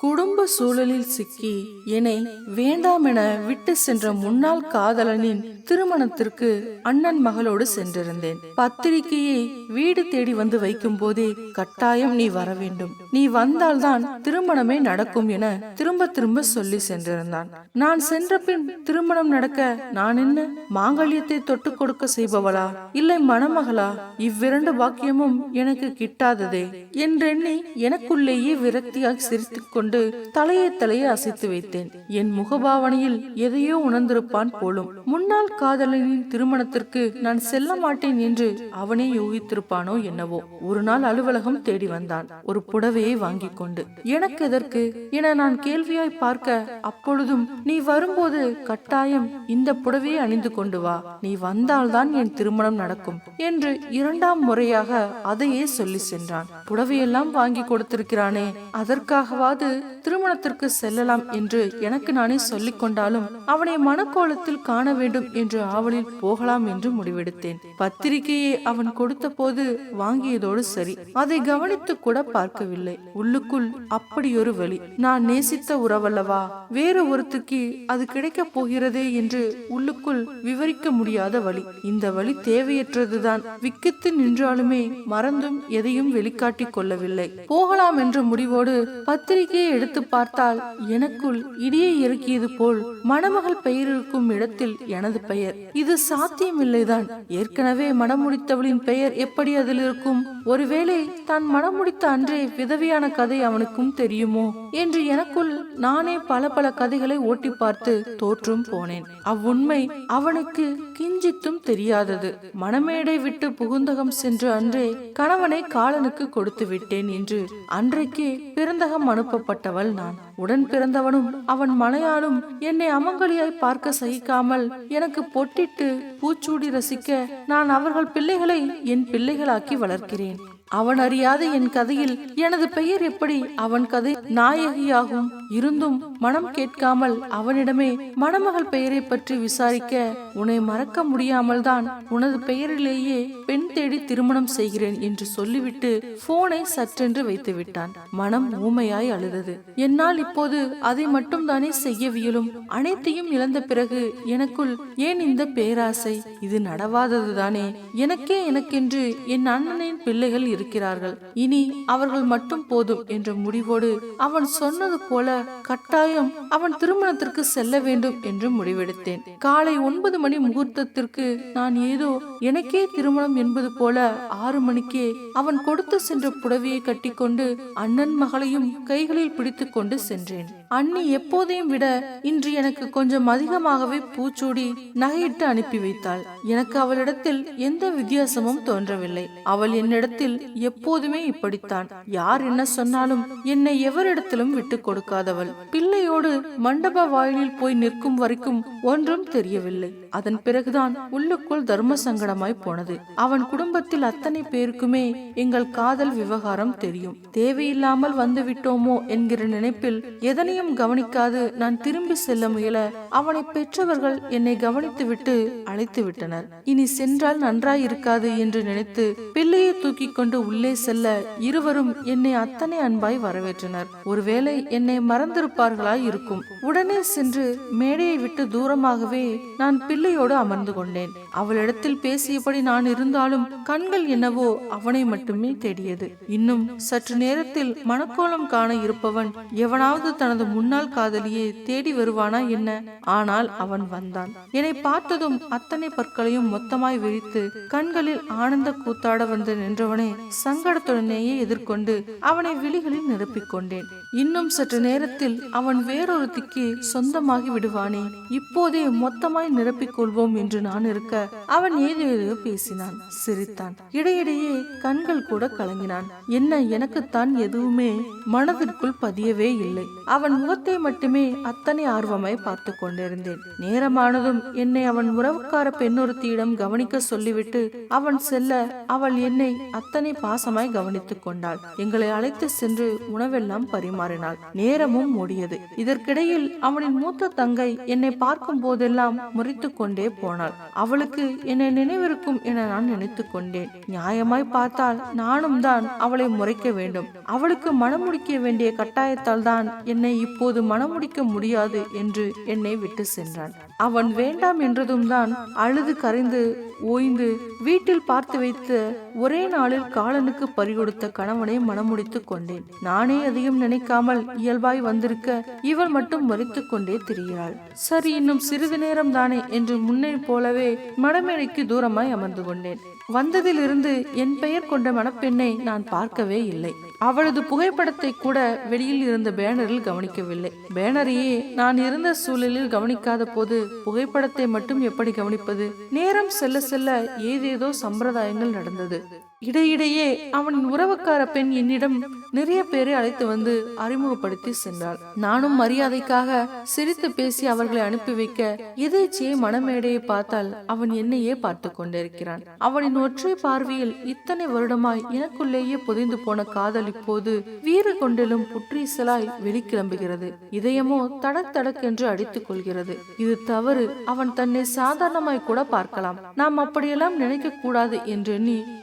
குடும்ப சூழலில் சிக்கி என்னை வேண்டாமென விட்டு சென்ற முன்னாள் காதலனின் திருமணத்திற்கு அண்ணன் மகளோடு சென்றிருந்தேன். பத்திரிகையை வீடு தேடி வந்து வைக்கும் போதே கட்டாயம் நீ வர வேண்டும். நீ வந்தால்தான் திருமணமே நடக்கும் என திரும்ப திரும்ப சொல்லி சென்றிருந்தான். நான் சென்ற பின் திருமணம் நடக்க நான் என்ன மாங்கல்யத்தை தொட்டு கொடுக்க செய்பவளா? இல்லை மணமகளா? இவ்விரண்டு பாக்கியமும் எனக்கு கிட்டாததே. என்றெண்ணி எனக்குள்ளேயே விரக்தியாக சிரித்துக் கொண்டு கொண்டு தலையை தலையை அசைத்து வைத்தேன். என் முகபாவனையில் எதையோ உணர்ந்திருப்பான் போலும். முன்னாள் காதலனின் திருமணத்திற்கு நான் செல்ல மாட்டேன் என்று அவனே யூகித்திருப்பானோ என்னவோ. ஒரு நாள் அலுவலகம் தேடி வந்தான். ஒரு புடவையை வாங்கி கொண்டு. எனக்கு எதற்கு? என நான் கேள்வியாய் பார்க்க அப்பொழுதும் நீ வரும்போது கட்டாயம் இந்த புடவையை அணிந்து கொண்டு வா. நீ வந்தால்தான் என் திருமணம் நடக்கும் என்று இரண்டாம் முறையாக அதையே சொல்லி சென்றான். புடவையெல்லாம் வாங்கி கொடுத்திருக்கிறானே அதற்காகவாது திருமணத்திற்கு செல்லலாம் என்று எனக்கு நானே சொல்லிக் கொண்டாலும் அவனை மனக்கோலத்தில் காண வேண்டும் என்று ஆவலில் போகலாம் என்று முடிவெடுத்தேன். பத்திரிகையை அவன் கொடுத்த போது வாங்கியதோடு சரி. அதை கவனித்து கூட பார்க்கவில்லை. உள்ளுக்குள் அப்படியொரு வழி. நான் நேசித்த உறவல்லவா? வேறு ஒருத்துக்கு அது கிடைக்கப் போகிறதே என்று உள்ளுக்குள் விவரிக்க முடியாத வழி. இந்த வழி தேவையற்றதுதான். விக்கித்து நின்றாலுமே மறந்தும் எதையும் வெளிக்காட்டிக் கொள்ளவில்லை. போகலாம் என்ற முடிவோடு பத்திரிகையை எடுத்து பார்த்தால் எனக்குள் இடியை இறக்கியது போல் மணமகள் பெயர் இருக்கும் இடத்தில் எனது பெயர். இது சாத்தியமில்லைதான். ஏற்கனவே மணமுடித்தவளின் பெயர் எப்படி அதில் இருக்கும்? ஒருவேளை தான் மணமுடித்த அன்றே விதவியான கதை அவனுக்கும் தெரியுமோ? என்று எனக்குள் நானே பல பல கதைகளை ஓட்டி பார்த்து தோற்றும் போனேன். அவ்வுண்மை அவனுக்கு கிஞ்சித்தும் தெரியாதது. மணமேடை விட்டு புகுந்தகம் சென்று அன்றே கணவனை காலனுக்கு கொடுத்து விட்டேன் என்று அன்றைக்கே பிறந்தகம் அனுப்பப்பட்ட பாவப்பட்டவள் நான். உடன் பிறந்தவனும் அவன் மனையாலும் என்னை அமங்கலியாய் பார்க்க சகிக்காமல் எனக்கு பொட்டிட்டு பூச்சூடி ரசிக்க நான் அவர்கள் பிள்ளைகளை என் பிள்ளைகளாக்கி வளர்க்கிறேன். அவன் அறியாத என் கதையில் எனது பெயர் எப்படி? அவன் கதை நாயகியாகும். இருந்தும் மனம் கேட்காமல் அவனிடமே மணமகள் பெயரை பற்றி விசாரிக்க உன்னை மறக்க முடியாமல் தான் உனது பெயரிலேயே பெண் தேடி திருமணம் செய்கிறேன் என்று சொல்லிவிட்டு போனை சற்றென்று வைத்து விட்டான் மனம் ஊமையாய் அழுதது. என்னால் இப்போது அதை மட்டும் தானே செய்யவியலும். அனைத்தையும் இழந்த பிறகு எனக்குள் ஏன் இந்த பேராசை? இது நடவாததுதானே? எனக்கே எனக்கென்று என் அண்ணனின் பிள்ளைகள் இருக்கிறார்கள். இனி அவர்கள் மட்டும் போதும் என்ற முடிவோடு அவன் சொன்னது போல கட்டாயம் அவன் திருமணத்திற்கு செல்ல வேண்டும் என்று முடிவெடுத்தேன். காலை ஒன்பது மணி முகூர்த்தத்திற்கு நான் ஏதோ எனக்கே திருமணம் என்பது போல ஆறு மணிக்கே அவன் கொடுத்து சென்ற புடவையை கட்டிக்கொண்டு அண்ணன் மகளையும் கைகளில் பிடித்துக் கொண்டு சென்றேன். அண்ணி எப்போதையும் விட இன்று எனக்கு கொஞ்சம் அதிகமாகவே பூச்சூடி நகையிட்டு அனுப்பி வைத்தாள். எனக்கு அவளிடத்தில் எந்த வித்தியாசமும் தோன்றவில்லை. அவள் என்னிடத்தில் எப்போதுமே இப்படித்தான். யார் என்ன சொன்னாலும் என்னை எவரிடத்திலும் விட்டு கொடுக்காதவள். பிள்ளையோடு மண்டப வாயிலில் போய் நிற்கும் வரைக்கும் ஒன்றும் தெரியவில்லை. அதன் பிறகுதான் உள்ளுக்குள் தர்ம சங்கடமாய் போனது. அவன் குடும்பத்தில் அத்தனை பேருக்குமே எங்கள் காதல் விவகாரம் தெரியும். தேவையில்லாமல் வந்து விட்டோமோ என்கிற நினைப்பில் எதனையும் கவனிக்காது நான் திரும்பி செல்ல முயல அவனை பெற்றவர்கள் என்னை கவனித்துவிட்டு அழைத்து விட்டனர் இனி சென்றால் நன்றாய் இருக்காது என்று நினைத்து பிள்ளையை தூக்கி கொண்டு உள்ளே செல்ல இருவரும் என்னை அத்தனை அன்பாய் வரவேற்றனர். ஒருவேளை என்னை மறந்திருப்பார்களாய் இருக்கும். உடனே சென்று மேடையை விட்டு தூரமாகவே நான் பிள்ளையோடு அமர்ந்து கொண்டேன். அவளிடத்தில் பேசியபடி நான் இருந்தாலும் கண்கள் என்னவோ அவனை மட்டுமே தேடியது. இன்னும் சற்று நேரத்தில் மனக்கோலம் காண இருப்பவன் எவனாவது தனது முன்னாள் காதலியை தேடி வருவானா என்ன? ஆனால் அவன் வந்தான். என்னை பார்த்ததும் அத்தனை பற்களையும் மொத்தமாய் விரித்து கண்களில் ஆனந்த கூத்தாட வந்து நின்றவனே சங்கடத்துடனேயே எதிர்கொண்டு அவனை விழிகளில் நிரப்பிக் கொண்டேன் இன்னும் சற்று நேரத்தில் அவன் வேறொருத்திக்கு சொந்தமாகி விடுவானே இப்போதே மொத்தமாய் நிரப்பிக் கொள்வோம் என்று நான் இருக்க அவன் ஏதேதோ பேசினான் சிரித்தான். இடையிடையே கண்கள் கூட கலங்கினான். என்ன எனக்குத்தான் எதுவுமே மனதிற்குள் பதியவே இல்லை. அவன் முகத்தை மட்டுமே அத்தனை ஆர்வமாய் பார்த்து கொண்டிருந்தேன். நேரமானதும் என்னை அவன் உறவுக்கார பெண்ணொருத்தியிடம் கவனிக்க சொல்லிவிட்டு அவன் செல்ல அவள் என்னை அத்தனை அத்தனை பாசமாய் கவனித்துக் கொண்டாள். எங்களை அழைத்து சென்று உணவெல்லாம் பரிமாறினாள். நேரமும் ஓடியது. இதற்கிடையில் அவனின் மூத்த தங்கை என்னை பார்க்கும் போதெல்லாம் முறித்து கொண்டே போனாள். அவளுக்கு என்னை நினைவிருக்கும் என நான் நினைத்துக் கொண்டேன். நியாயமாய் பார்த்தால் நானும் தான் அவளை முறைக்க வேண்டும். அவளுக்கு மணமுடிக்க வேண்டிய கட்டாயத்தால் தான் என்னை இப்போது மணமுடிக்க முடியாது என்று என்னை விட்டு சென்றான். அவன் வேண்டாம் என்றதும் தான் அழுது கரைந்து ஓய்ந்து வீட்டில் பார்த்து வைத்த ஒரே நாளில் காலனுக்கு பறிகொடுத்த கணவனை மணமுடித்துக் கொண்டேன். நானே அதிகம் நினைக்காமல் இயல்பாய் வந்திருக்க இவள் மட்டும் மறித்துக் கொண்டே திரிகிறாள். சரி இன்னும் சிறிது நேரம் தானே என்று முன்னே போலவே மடமேடைக்கு தூரமாய் அமர்ந்து கொண்டேன். வந்ததிலிருந்து என் பெயர் கொண்ட மணப்பெண்ணை நான் பார்க்கவே இல்லை. அவளது புகைப்படத்தை கூட வெளியில் இருந்த பேனரில் கவனிக்கவில்லை. பேனரையே நான் இருந்த சூழலில் கவனிக்காத போது புகைப்படத்தை மட்டும் எப்படி கவனிப்பது? நேரம் செல்ல செல்ல ஏதேதோ சம்பிரதாயங்கள் நடந்தது. இடையிடையே அவனின் உறவுக்கார பெண் என்னிடம் நிறைய பேரை அழைத்து வந்து அறிமுகப்படுத்தி சென்றாள். நானும் மரியாதைக்காக சிரித்து பேசி அவர்களை அனுப்பி வைக்க எதேச்சியை மனமேடையை பார்த்தால் அவன் என்னையே பார்த்து கொண்டிருக்கிறான். அவனின் ஒற்றை பார்வையில் இத்தனை வருடமாய் எனக்குள்ளேயே புதைந்து போன காதல் இப்போது வீறு கொண்டிலும் புற்றீசலாய் வெளிக்கிளம்புகிறது. இதயமோ தடக் தடக்கென்று அடித்துக் கொள்கிறது. இது தவறு. அவன் தன்னை சாதாரணமாய் கூட பார்க்கலாம். நாம் அப்படியெல்லாம் நினைக்க கூடாது என்று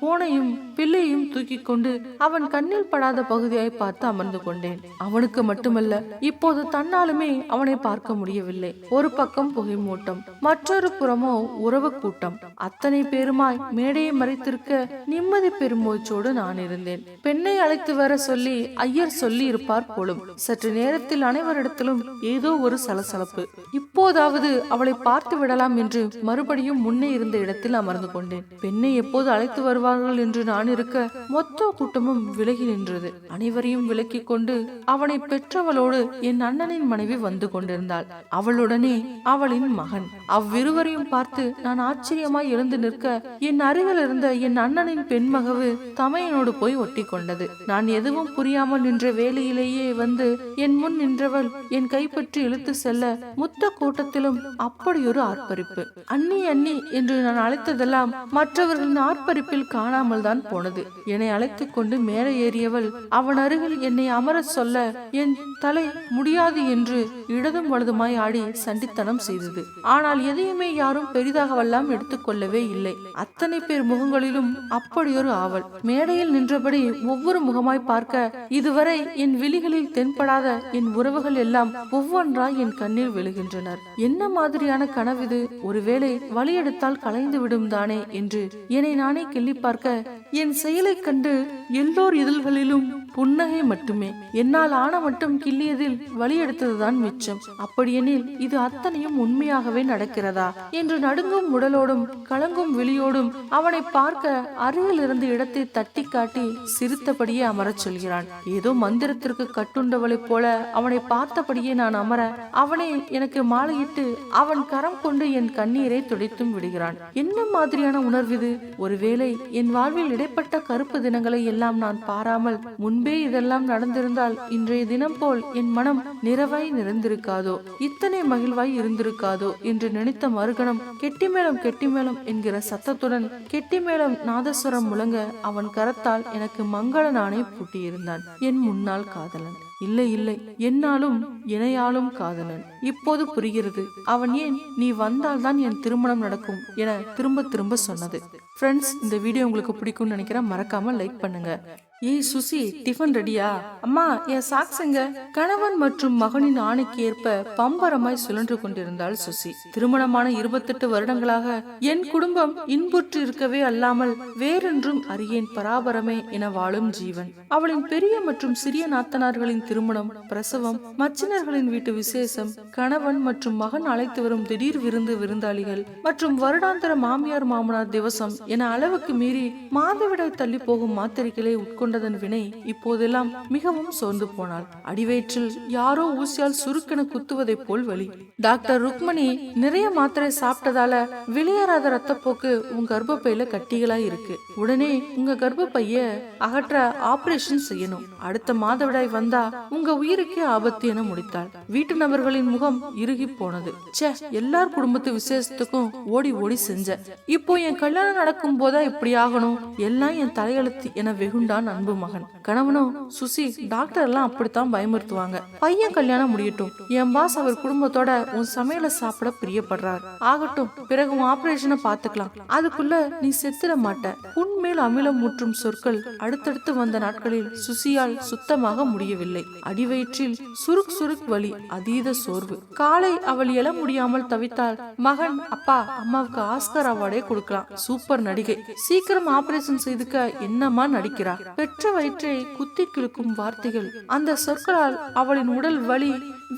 போனையும் போனையும் பிள்ளையும் தூக்கி கொண்டு அவன் கண்ணில் படாத பகுதியாய் பார்த்து அமர்ந்து கொண்டேன். அவனுக்கு மட்டுமல்ல இப்போது தன்னாலுமே அவனை பார்க்க முடியவில்லை. ஒரு பக்கம் புகை மூட்டம் மற்றொரு புறமோ உறவு கூட்டம். அத்தனை பேருமாய் மேடையை மறைத்திருக்க நிம்மதி பெருமூச்சோடு நான் இருந்தேன். பெண்ணை அழைத்து வர சொல்லி ஐயர் சொல்லி இருப்பார் போலும். சற்று நேரத்தில் அனைவரிடத்திலும் ஏதோ ஒரு சலசலப்பு. இப்போதாவது அவளை பார்த்து விடலாம் என்று மறுபடியும் முன்னே இருந்த இடத்தில் அமர்ந்து கொண்டேன். பெண்ணை எப்போது அழைத்து வருவார்கள் என்று நான் இருக்க மொத்த கூட்டமும் விலகி நின்றது. அனைவரையும் விலக்கி கொண்டு அவனை பெற்றவளோடு என் அண்ணனின் மனைவி வந்து கொண்டிருந்தாள். அவளுடனே அவளின் மகன். அவ்விருவரையும் பார்த்து நான் ஆச்சரியமாய் எழுந்து நிற்க என் அருகில் இருந்த என் அண்ணனின் பெண்மகவு தமையனோடு போய் ஒட்டி கொண்டது. நான் எதுவும் புரியாமல் நின்ற வேலையிலேயே வந்து என் முன் நின்றவள் என் கைப்பற்றி இழுத்து செல்ல மொத்த கூட்டத்திலும் அப்படியொரு ஆர்ப்பரிப்பு. அண்ணி அண்ணி என்று நான் அழைத்ததெல்லாம் மற்றவர்களின் ஆர்ப்பரிப்பில் காணாமல் தான் போனது. என்னை அழைத்துக் கொண்டு மேலே ஏறியவள் அவன் அருகில் என்னை அமரச் சொல்ல என் தலை முடியாது என்று இடதும் வலதுமாய் ஆடி சண்டித்தனம் செய்தது. ஆனால் எதையுமே யாரும் பெரிதாகவெல்லாம் எடுத்துக்கொள்ளவே இல்லை. அத்தனை பேர் முகங்களிலும் அப்படியொரு ஆவல். மேடையில் நின்றபடி ஒவ்வொரு முகமாய் பார்க்க இதுவரை என் விழிகளில் தென்படாத என் உறவுகள் எல்லாம் ஒவ்வொன்றாய் என் கண்ணில் விழுகின்றனர். என்ன மாதிரியான கனவு இது? ஒருவேளை வழியெடுத்தால் கலைந்து விடும் தானே என்று என்னை நானே கிள்ளி பார்க்க Okay. என் செயலைக் கண்டு எல்லோர் இதழ்களிலும் புன்னகை மட்டுமே. என்னால் ஆன மட்டும் கிள்ளியதில் வழி எடுத்ததுதான் மிச்சம். அப்படியெனில் இது அத்தனையும் உண்மையாகவே நடக்கிறதா? என்று நடுங்கும் உடலோடும் கலங்கும் விழியோடும் அவனை பார்க்க அருகில் இருந்த இடத்தை தட்டி காட்டி சிரித்தபடியே அமரச் சொல்கிறான். ஏதோ மந்திரத்திற்கு கட்டுண்டவளைப் போல அவனை பார்த்தபடியே நான் அமர அவனே எனக்கு மாலையிட்டு அவன் கரம் கொண்டு என் கண்ணீரை துடைத்தும் விடுகிறான். என்ன மாதிரியான உணர்வு ஒருவேளை என் வாழ்வில் இடைப்பட்ட கருப்பு தினங்களை எல்லாம் நான் பாராமல் முன்பே இதெல்லாம் நடந்திருந்தால் இன்றைய தினம் போல் என் மனம் நிறைவாய் நிறைந்திருக்காதோ? இத்தனை மகிழ்வாய் இருந்திருக்காதோ? என்று நினைத்த மறுகணம் கெட்டிமேளம் கெட்டிமேளம் என்கிற சத்தத்துடன் கெட்டிமேளம் நாதஸ்வரம் முழங்க அவன் கரத்தால் எனக்கு மங்கள நாணை பூட்டியிருந்தான். என் முன்னாள் காதலன். இல்லை இல்லை. என்னாலும் இணையாலும் காதலன். இப்போது புரிகிறது. அவன் ஏன் நீ வந்தால்தான் என் திருமணம் நடக்கும் என திரும்ப திரும்ப சொன்னது. ஃப்ரெண்ட்ஸ் இந்த வீடியோ உங்களுக்கு பிடிக்கும்னு நினைக்கிறேன். மறக்காம லைக் பண்ணுங்க. ஏய் சுசி டிஃபன் ரெடியா? அம்மா என் சாக்ஸ் எங்க கணவன் மற்றும் மகனின் ஆணைக்கு ஏற்ப பம்பரமாய் சுழன்று கொண்டிருந்தாள் சுசி. திருமணமான இருபத்தெட்டு வருடங்களாக என் குடும்பம் இன்புற்று இருக்கவே அல்லாமல் வேறென்றும் அறியேன் பராபரமே என வாழும் ஜீவன். அவளின் பெரிய மற்றும் சிறிய நாத்தனார்களின் திருமணம் பிரசவம் மச்சினர்களின் வீட்டு விசேஷம் கணவன் மற்றும் மகன் அழைத்து வரும் திடீர் விருந்து விருந்தாளிகள் மற்றும் வருடாந்திர மாமியார் மாமனார் திவசம் என அளவுக்கு மீறி மாதவிடாய் தள்ளி போகும் மாத்திரைகளை உட்கொண்டு கொண்டதன் வினை இப்போதெல்லாம் மிகவும் சோர்ந்து போனாள். அடிவயிற்றில் யாரோ ஊசியால் சுருக்கென குத்துவதைப் போல் வலி. டாக்டர் ருக்மணி நிறைய மாத்திரை சாப்பிட்டதால வெளியேறாத ரத்தப்போக்கு உங்க கர்ப்பப்பையில கட்டிகளா இருக்கு. உடனே உங்க கர்ப்பப்பைய அகற்ற ஆபரேஷன் செய்யணும். அடுத்த மாதவிடாய் வந்தா உங்க உயிருக்கே ஆபத்து என முடித்தாள். வீட்டு நபர்களின் முகம் இறுகி போனது. ச்சே எல்லார் குடும்பத்து விசேஷத்துக்கும் ஓடி ஓடி செஞ்ச. இப்போ என் கல்யாணம் நடக்கும் போதா இப்படி ஆகணும்? எல்லாம் என் தலையெழுத்து என வெகுண்டான் அன்பு மகன். கணவனும் சுசி டாக்டர் எல்லாம் அப்படித்தான் பயமுறுத்துவாங்க. பையன் கல்யாணம் முடியட்டும். என் பாஸ் அவர் குடும்பத்தோட உன் சமையலை சாப்பிட பிரியப்படுறார். ஆகட்டும் பிறகு உன் ஆபரேஷனை பாத்துக்கலாம் அதுக்குள்ள நீ செத்துட மாட்ட. உன்மேல் அமிலம் முற்றும் சொற்கள் அடுத்தடுத்து வந்த நாட்களில் சுசியால் சுத்தமாக முடியவில்லை. அடிவயிற்றில் சுருக் சுருக் வலி அதீத சோர்வு. காலை அவள் எழ முடியாமல் தவித்தால் மகன் அப்பா அம்மாவுக்கு ஆஸ்கர் அவார்டே கொடுக்கலாம். சூப்பர் நடிகை. சீக்கிரம் ஆபரேஷன் செய்துக்க என்னமா நடிக்கிறா? பெற்ற வயிற்றை குத்தி கிழக்கும் வார்த்தைகள் அந்த சொற்களால் அவளின் உடல் வலி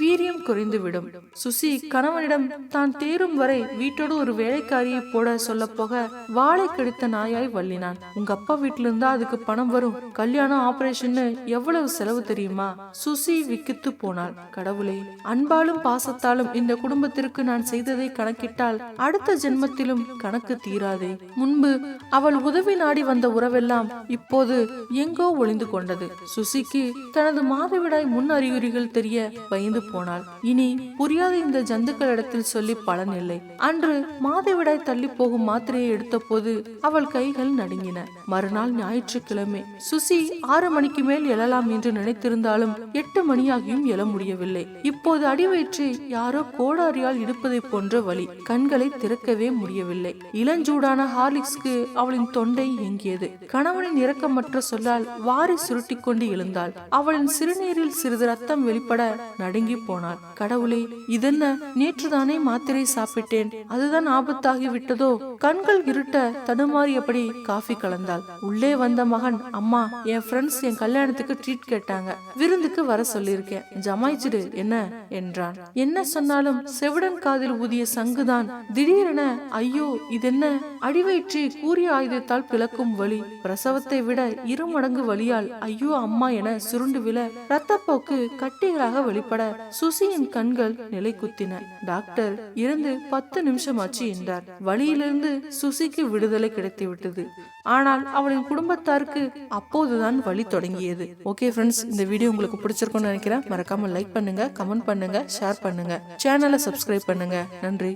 வீரியம் குறைந்துவிடும். சுசி கணவனிடம் தான் தேரும் வரை வீட்டோடு ஒரு வேலைக்காரியை போட சொல்ல போக வாளை கடித்த நாயாய் வள்ளினான். உங்க அப்பா வீட்டுல இருந்தா அதுக்கு பணம் வரும். கல்யாணம் ஆபரேஷன் எவ்வளவு செலவு தெரியுமா? சுசி விக்கித்து போனாள். கடவுளே அன்பாலும் பாசத்தாலும் இந்த குடும்பத்திற்கு நான் செய்ததை கணக்கிட்டால் அடுத்த ஜென்மத்திலும் கணக்கு தீராதே. முன்பு அவள் உதவி நாடி வந்த உறவெல்லாம் இப்போது எங்கோ ஒளிந்து கொண்டது. சுசிக்கு தனது மாதவிடாய் முன் அறிகுறிகள் தெரிய பயந்து போனாள். இனி புரியாத இந்த ஜந்துக்களிடத்தில் சொல்லி பலன் இல்லை. அன்று மாதவிடாய் தள்ளி போகும் மாத்திரையை எடுத்த போது அவள் கைகள் நடுங்கின. மறுநாள் ஞாயிற்றுக்கிழமை சுசி ஆறு மணிக்கு மேல் எழலாம் என்று நினைத்திருந்தாலும் எட்டு மணியாகியும் எழ முடியவில்லை. இப்போது அடிவயிற்று யாரோ கோடாரியால் இடுப்பதை போன்ற வழி கண்களை திறக்கவே முடியவில்லை. இளஞ்சூடான ஹார்லிக்ஸ்க்கு அவளின் தொண்டை ஏங்கியது. கணவனின் இரக்கமற்ற சொல்லால் வாரி சுருட்டிக் கொண்டு எழுந்தாள். அவளின் சிறுநீரில் சிறிது ரத்தம் வெளிப்பட நடுங்கி போனாள் கடவுளே இதென்ன? நேற்றுதானே மாத்திரை சாப்பிட்டேன். அதுதான் ஆபத்தாகி விட்டதோ கண்கள் இருட்ட தடுமாறியபடி காஃபி கலந்தாள். உள்ளே வந்த மகன் அம்மா என் ஃப்ரெண்ட்ஸ் என் கல்யாணத்துக்கு ட்ரீட் கேட்டாங்க. விருந்துக்கு வர சொல்லியிருக்கேன். ஜமாய்ச்சிடு என்ன? என்றான். என்ன சொன்னாலும் செவிடன் காதில் ஊதிய சங்குதான். திடீரென ஐயோ இதென்ன? அடிவயிற்றி கூறிய ஆயுதத்தால் பிளக்கும் வலி. பிரசவத்தை விட இரு மடங்கு வலியால் ஐயோ அம்மா என சுருண்டு விழ ரத்தப்போக்கு கட்டிகளாக வெளிப்பட சுசியின் கண்கள் நிலை குத்தின டாக்டர் இருந்து பத்து நிமிஷமாச்சு என்றார். வழியிலிருந்து சுசிக்கு விடுதலை கிடைத்து விட்டது ஆனால் அவளின் குடும்பத்தாருக்கு அப்போதுதான் வழி தொடங்கியது. ஓகே ஃப்ரெண்ட்ஸ் இந்த வீடியோ உங்களுக்கு பிடிச்சிருக்கும்னு நினைக்கிறேன். மறக்காம லைக் பண்ணுங்க கமெண்ட் பண்ணுங்க ஷேர் பண்ணுங்க. சேனலை சப்ஸ்கிரைப் பண்ணுங்க. நன்றி.